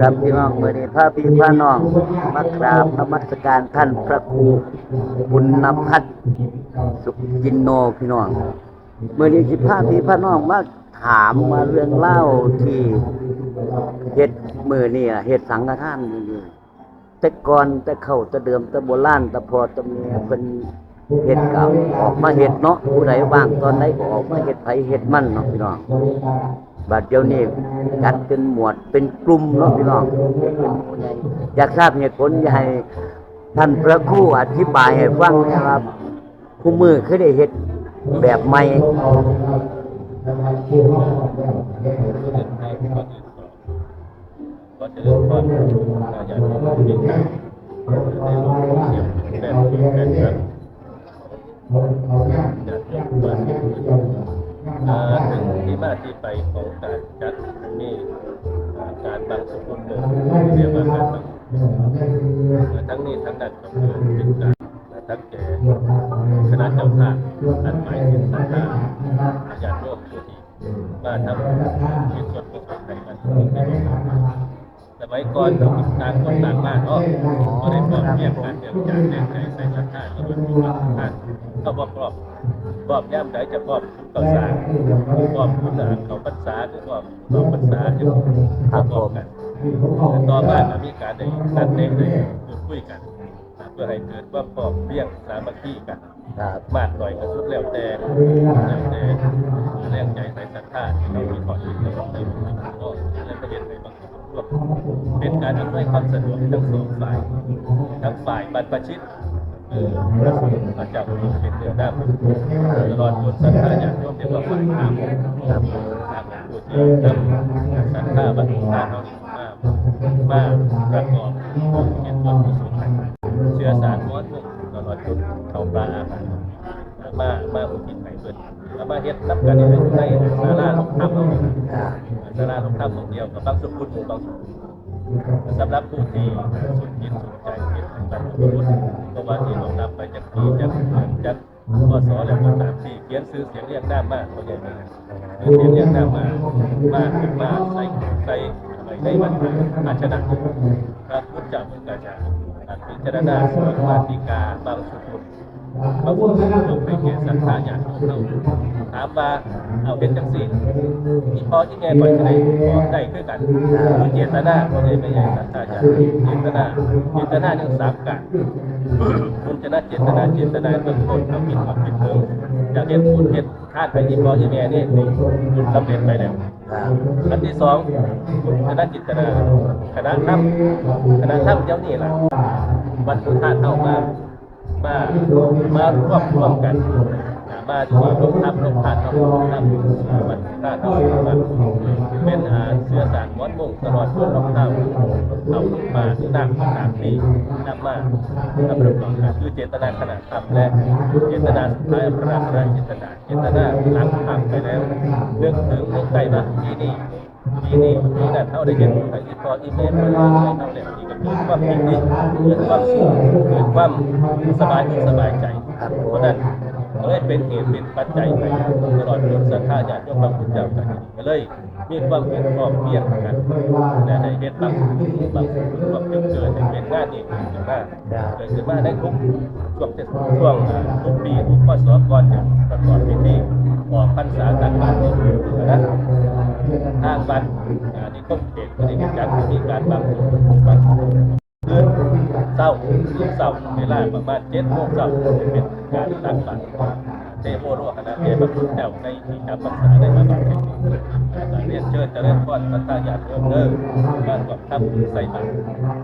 ครับพี่น้องเมื่อนี้พระพี่พระน้องมากราบนมัสการท่านพระครูบุญนพัฒน์สุกินโนพี่น้องเมื่อนี้สิพาพี่พระน้องมาถามมาเรื่องเล่าที่เฮ็ดมือนี่เฮ็ดสังฆทานนี่แต่ก่อนแต่เข้าแต่เดิมแต่โบราณแต่พอแต่เมียเพิ่นเฮ็ดกับออกมาเฮ็ดเนาะผู้ใดว่างตอนใดก็ออกมาเฮ็ดไผเฮ็ดมันเนาะพี่น้อง บัดเดี๋ยวนี้จัดเป็นหมวดเป็นกลุ่มเนาะพี่น้องอยากทราบเหตุผลอยากให้ท่านพระครูอธิบายให้ฟังนะครับผู้มือคือได้เฮ็ดแบบใหม่ก็จะเริ่มต้นการอยากจะเป็นการในโลกโซเชียลแบบที่แบบ ที่ไปของการจัดนี่การบางสกุลเดิมเรียกว่าการบางทั้งนี้ทั้งนั้นก็คือเป็นการตั้งแต่คณะเจ้าภาพอันหมายถึงสังฆาญาติโยมผู้ที่มาทำที่ส่วนกุศลในวันนี้ในโลกส มัยก่อนเราต่างคนต่างบ้านเนาะก็ได้บอกเรียกกันเรื่องจากเรื่องใจใส่ศรัทธาที่มันมีความสำคัญก็บอกรอบบอกย่ำใดจะบอกต่อสารบอกคุณอ่านเขาภาษาหรือบอกบอกภาษาอยู่ก็บอกกันต่อมาก็มีการได้นัดเน้นได้พูดคุยกันเพื่อให้เกิดความพร้อมเพรียงสามัคคีกันครับมากหน่อยก็สุดแล้วแต่แล้วแต่แรงใจใส่ศรัทธาที่เรามีความคิดในบางทีก็ วนรวมเป็นการอำนวยความสะดวกทั้งสองฝ่ายทั้งฝ่ายบรรพชิตคือพระสงฆ์พระเจ้าผู้เป็นเดือด้ามตลอดจนศรัทธาญาติโยมเรียกว่าฝ่ายธรรมครับทางผู้ที่เริ่มศรัทธาบรรทุทานเขาดีมากมาประกอบเห็นส่วนกุศลเชื่อสารม้วนมุ่งตลอดจนเขาปลาอาหาร มามาอุทิศให้เพิ่นแล้วมาเฮ็ดนับกันในในศาลาหลวงถ้ำเรานี่ครับศาลาหลวงถ้ำของเดียวกับบางสุขุนบางสุขุนสำหรับผู้ที่สุดจิตสุดใจเฮ็ดบางสุขุนเพราะว่าที่เรานำไปจากปีจากจากพศแล้วก็ตามที่เขียนซื้อเสียงเรียกน้ำมากเขาใหญ่มากซื้อเสียงเรียกน้ำมากมากขึ้นมาใส่ใส่ไว้ในบรรดาอาชนะพระพุทธเจ้าเพิ่งกระจายพิจารณาสวดมาติกาบางสุ ขุนพระพุทธเจ้าลงไปเขียนสัทธาญาติของเราถามว่าเอาเป็นจังสี่ที่พอที่แง่บ่อยใจะได้ขอได้คือกันคือเจตนาก็เลยไม่ใช่สัทธาญาติเจตนาเจตนาหนึ่งสามกันคุณจะน่าเจตนาเจตนาเบื้องต้นเราคิดความคิดถึงจะเรียนพูดเฮ็ดคาดไปที่พอที่แม่นี่นี่คุณสำเร็จไปแล้วอันที่สองคณะจิตนาคณะถ้ำคณะถ้ำเจ้านี่แหละบรรทุธาตุเข้ามา มามาร่วบรวมกันอ่ามาที่ลงทับลงทานเข้าลงทับมันท่าเข้ามาเป็นอาเสื้อสารม้อนมุ่งตลอดจนลงเท้าเอามาที่นั่งตามที่นำมาทำประกอบกันคือเจตนาขณะทำและเจตนาสุดท้ายพระราชเจตนาเจตนาหลังทำไปแล้วเรื่องถึงเรื่องใกล้นะที่นี่ ทีนี้ที่นั่นเท่าได้เห็นไอ้พออีเมลมาเลยเท่าแล้วนี่ก็เกิดความยินดีเกิดความสุขเกิดความสบายอกสบายใจเพราะนั้นก็เลยเป็นเหตุเป็นปัจจัยไปตลอดจนศรัทธาญาติโยมพระพุทธเจ้ากันก็เลยมีความเห็นพร้อมเพียงกันแต่ในเหตุบางบางความเกิดเกิดเป็นงานนี้เกิดขึ้นมาเกิดขึ้นมาในทุกช่วงเจ็ดช่วงทุกปีทุกข้อสอบก่อนจะประกอบพิธีออกพรรษาต่างๆนี่นะางบันอ่านี่ก็เขตก็ได้มีการมีการบางส่วนบางเดือเศร้าคืนเศร้าเวลาประมาณเจ็ดโมงเศร้าจะเป็นการตักบาตรเตโมโรคณะเทพบุตรแถวในที่จำพรรษาได้มาบางแห่งเรียนเชิญจะเริญพรพัฒนาญาติโยมเด้อบ้านกับทับใส่บาตร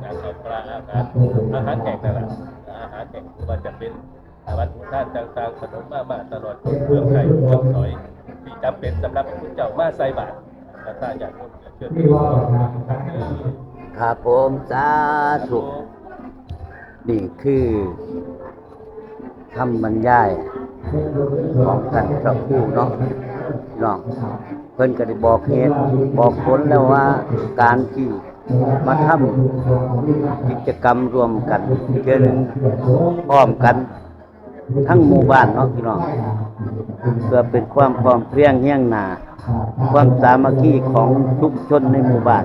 การข้าวปลาอาหารอาหารแห้งนั่นแหละอาหารแห้งว่าจะเป็นวัตถุธาตุต่างๆขนมมาม่าตลอดเครื่องไข่เครื่องสอยที่จำเป็นสำหรับผู้เจ้ามาใส่บาตร และถ้าอยากร่วมเชื่อถือทางนี้ครับผมสาธุนี่คือคำบรรยายของท่านพระครูเนาะน้องเพิ่นก็ได้บอกเหตุบอกผลแล้วว่าการที่มาทำกิจกรรมรวมกันเกินพร้อมกัน ทั้งหมู่บ้านเนาะพี่น้อง เพื่อเป็นความพร้อมเพรียงเฮียงหนา ความสามัคคีของทุกชนในหมู่บ้าน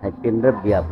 ให้ให้เป็นระเบียบ